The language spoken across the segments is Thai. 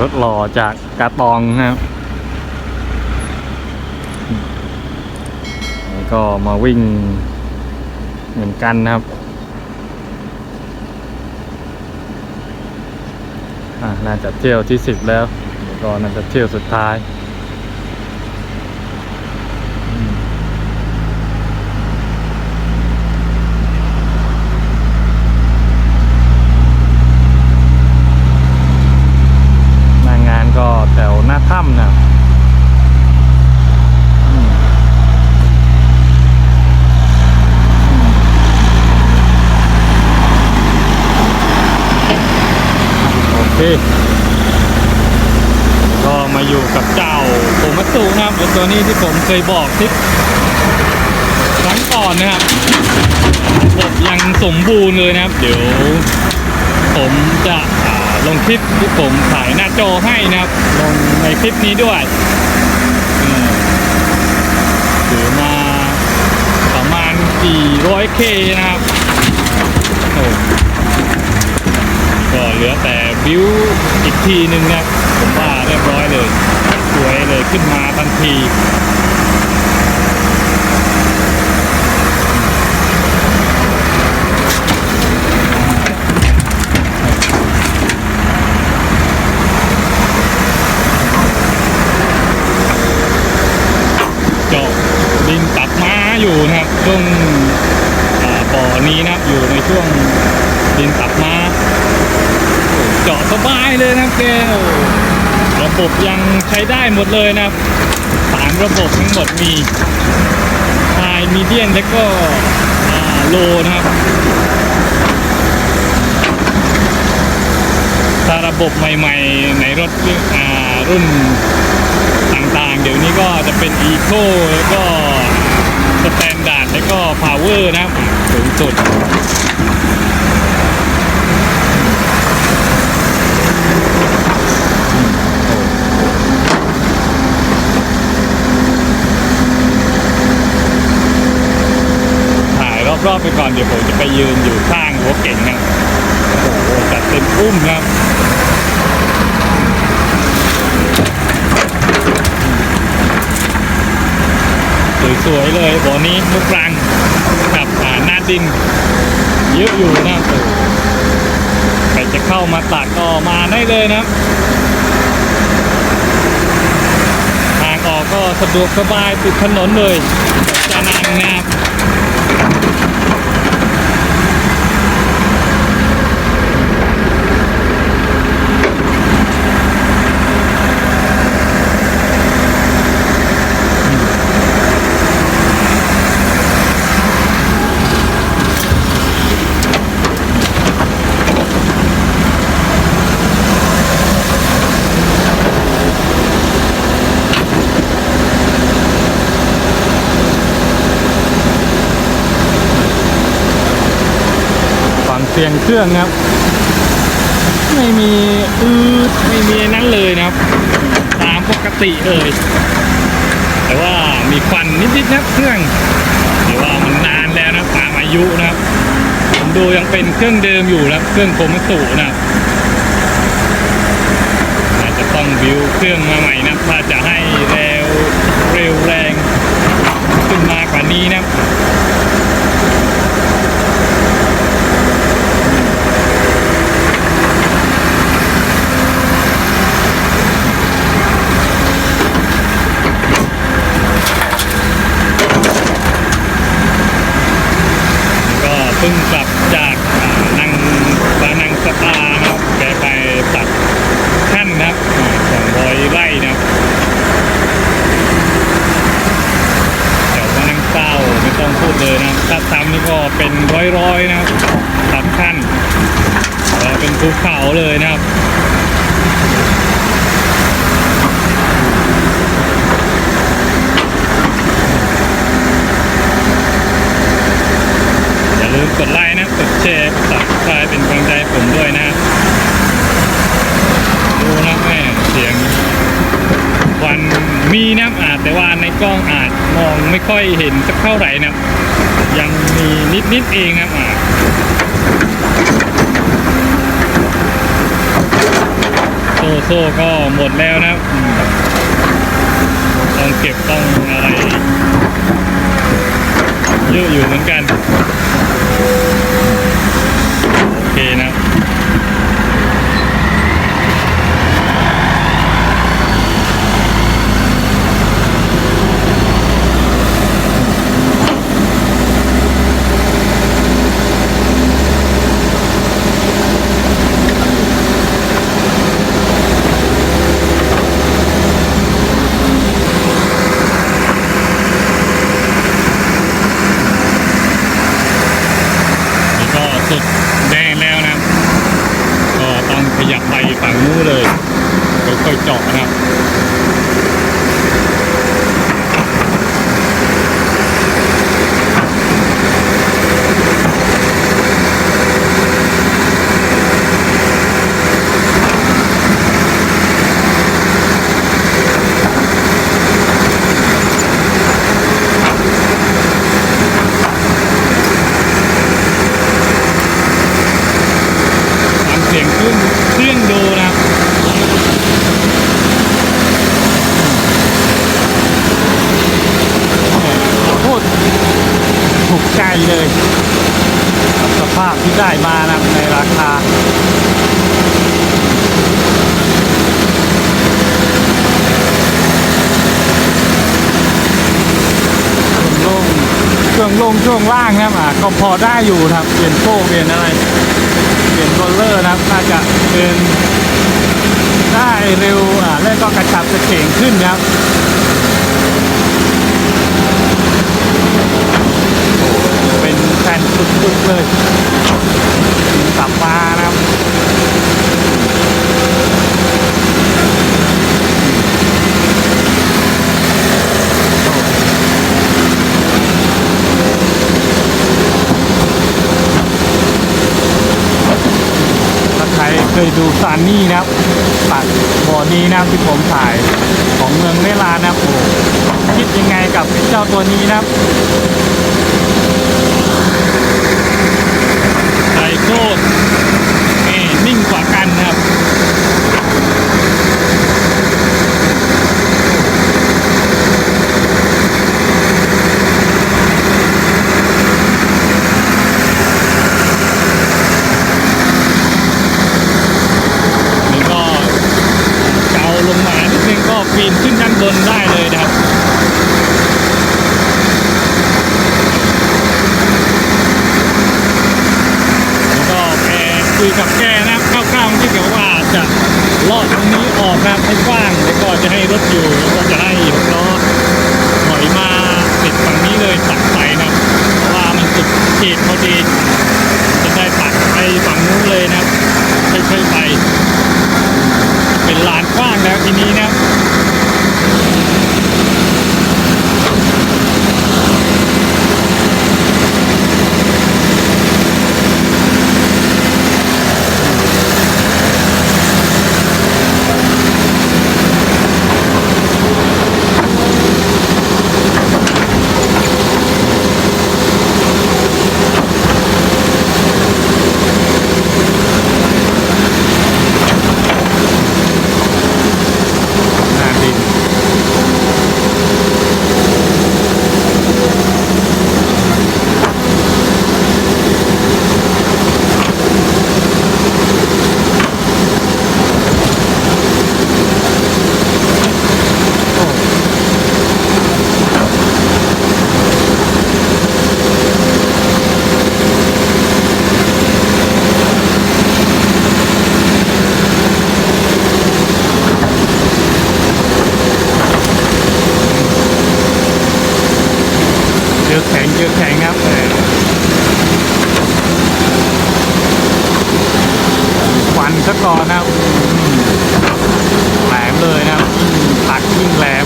รถหล่อจากกาตองนะครับนี่ก็มาวิ่งเหมือนกันนะครับอะน่าจะเที่ยวที่สิบแล้วแล้วก็น่าจะเที่ยวสุดท้ายอืมหน้างานก็แถวหน้าถ้ำนะครับอืม โอ เคก็มาอยู่กับเจ้าโอมัตสุนะครับตัวนี้ที่ผมเคยบอกที่ครั้งก่อนนะครับระบบยังสมบูรณ์เลยนะครับ เดี๋ยว ผมจะลงคลิปที่ผมถ่ายหน้าจอให้นะครับ ลงในคลิปนี้ด้วยถือมาประมาณ 400K นะครับโอ้ ก็เหลือแต่บิวอีกทีหนึ่งนะผมว่าเรียบร้อยเลย สวยเลยขึ้นมาทันที เจาะดินตัดม้าอยู่นะครับช่วงอ่าบ่อนี้นะครับอยู่ในช่วงดินตัดม้า เจาะสบายเลยนะครับแกโอ้ระ บบยังใช้ได้หมดเลยนะครับสามระบบทั้งหมดมีไฮมีเดียนและก็โลนะครับถ้าระบบใหม่ๆ ในรถรุ่นต่างๆ เดี๋ยวนี้ก็จะเป็น Eco แล้วก็สแตนดาร์ดแล้วก็ Power นะครับสูงสุด ถ่ายร อบไปก่อนเดี๋ยวผมจะไปยืนอยู่ข้างหัวเก่งนะโอ้โหจัดเต็มอุ้มครับสวยๆเลยบ่อนี้ลูกรังกับอ่าหน้าดิน เยอะอยู่นะใครจะเข้ามาตัดก็มาได้เลยนะทางออกก็สะดวกสบายติดถนนเลยจะนังนะครับ เสียงเครื่องครับ ไม่มีอืดไม่มีนั้นเลยนะครับ ตามปกติเลยแต่ว่ามีควันนิดๆนะเครื่องแต่ว่ามันนานแล้วนะตามอายุนะครับผมดูยังเป็นเครื่องเดิมอยู่นะเครื่องโคมสุนะอาจจะต้องบิวเครื่องมาใหม่นะถ้าจะให้เร็วเร็วแรงขึ้นมากว่านี้นะ เพิ่งกลับจากอ่านั่งบานังสปาครับแกไปตัดขั้นนะครับอ่าของร้อยไร่นะครับเดี๋ยวมานั่งเศร้าไม่ต้องพูดเลยนะถ้าทำนี่ก็เป็นร้อยๆนะครับตัดขั้นเป็นภูเขาเลยนะครับ อย่าลืม กดไลค์นะ กดแชร์กด subscribe เป็นกำลังใจผมด้วยนะ ดูนะแม่เสียงวันมีนะอาจแต่ว่าในกล้องอาจมองไม่ค่อยเห็นสักเท่าไหร่นะยังมีนิดๆเองนะอ่าโซโซ่ก็หมดแล้วนะต้องเก็บต้องอะไรเยอะอยู่เหมือนกัน โอเคนะ นี่ก็สุดแดงแล้วนะครับ ก็ต้องขยับไป ฝั่งนู้นเลยค่อยๆเจาะนะครับ ฟังเสียงเครื่องเครื่องดูนะครับโคตรถู กใจเลยสภาพที่ได้มานะในราคาเครื่องลงช่วงล่างนะครับอะก็พอได้อยู่ครับเปลี่ยนโซ่เปลี่ยนอะไรเปลี่ยนโรลเลอร์นะครับน่าจะเป็นได้เร็วอ่าแล้วก็กระชับกระเฉงขึ้นนะครับโอ้เป็นแผ่น สุดๆเลยสับมานะครับถ้าใครเคยดูซานนี่นะครับตัดบ่อนี้นะที่ผมถ่ายของเมืองเมลานะครับคิดยังไงกับเจ้าตัวนี้นะ ครับไซโคตนี่นิ่งกว่ากันนะครับ นี่ก็เกาลงมานิดนึงก็ปีนขึ้นด้านบนได้เลยนะครับ แล้วก็แก คุยกับแกนะครับคร่าวๆที่เกี่ยวว่าจะลอดตรงนี้ออกนะครับให้กว้างแล้วก็จะให้รถอยู่แล้วก็จะให้หกล้อถอยมาติดฝั่งนี้เลยตัดไปนะเพราะว่ามันสุดเขตพอดีจะได้ตัดไปฝั่งนู้นเลยนะค่อยๆไป เป็นลานกว้างแล้วทีนี้นะครับหน้าดินโอ้เจอแข็งเจอแข็งครับเออควัน ซะก่อนนะครับแหลมเลยนะครับตักยิ่งแหลม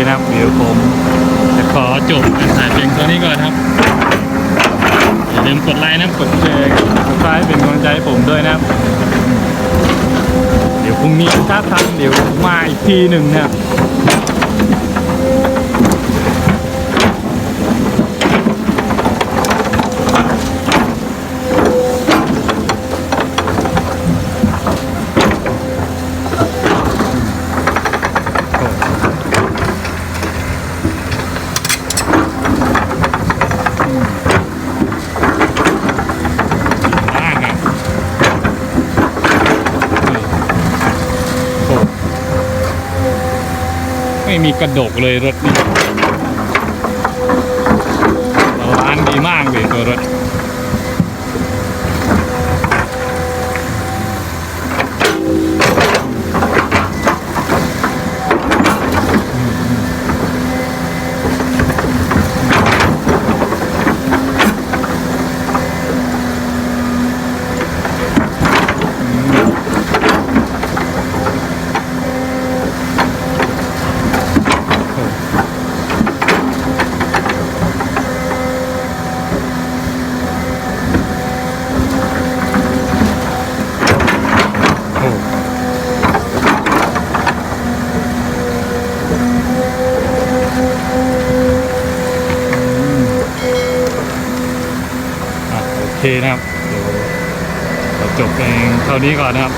นะครับ เดี๋ยวผมจะขอจบการถ่ายเพียงเท่านี้ก่อนครับ อย่าลืมกดไลค์นะ กดแชร์กด subscribe เป็นกำลังใจให้ผมด้วยนะครับ เดี๋ยวพรุ่งนี้ถ้าทันเดี๋ยวมาอีกทีหนึ่งนะครับ ม่มีกระดกเลยรถนี่ร้านดีมากเลยตัวรถ นะครับเดี๋ยวจบเองเท่านี้ก่อนนะครับ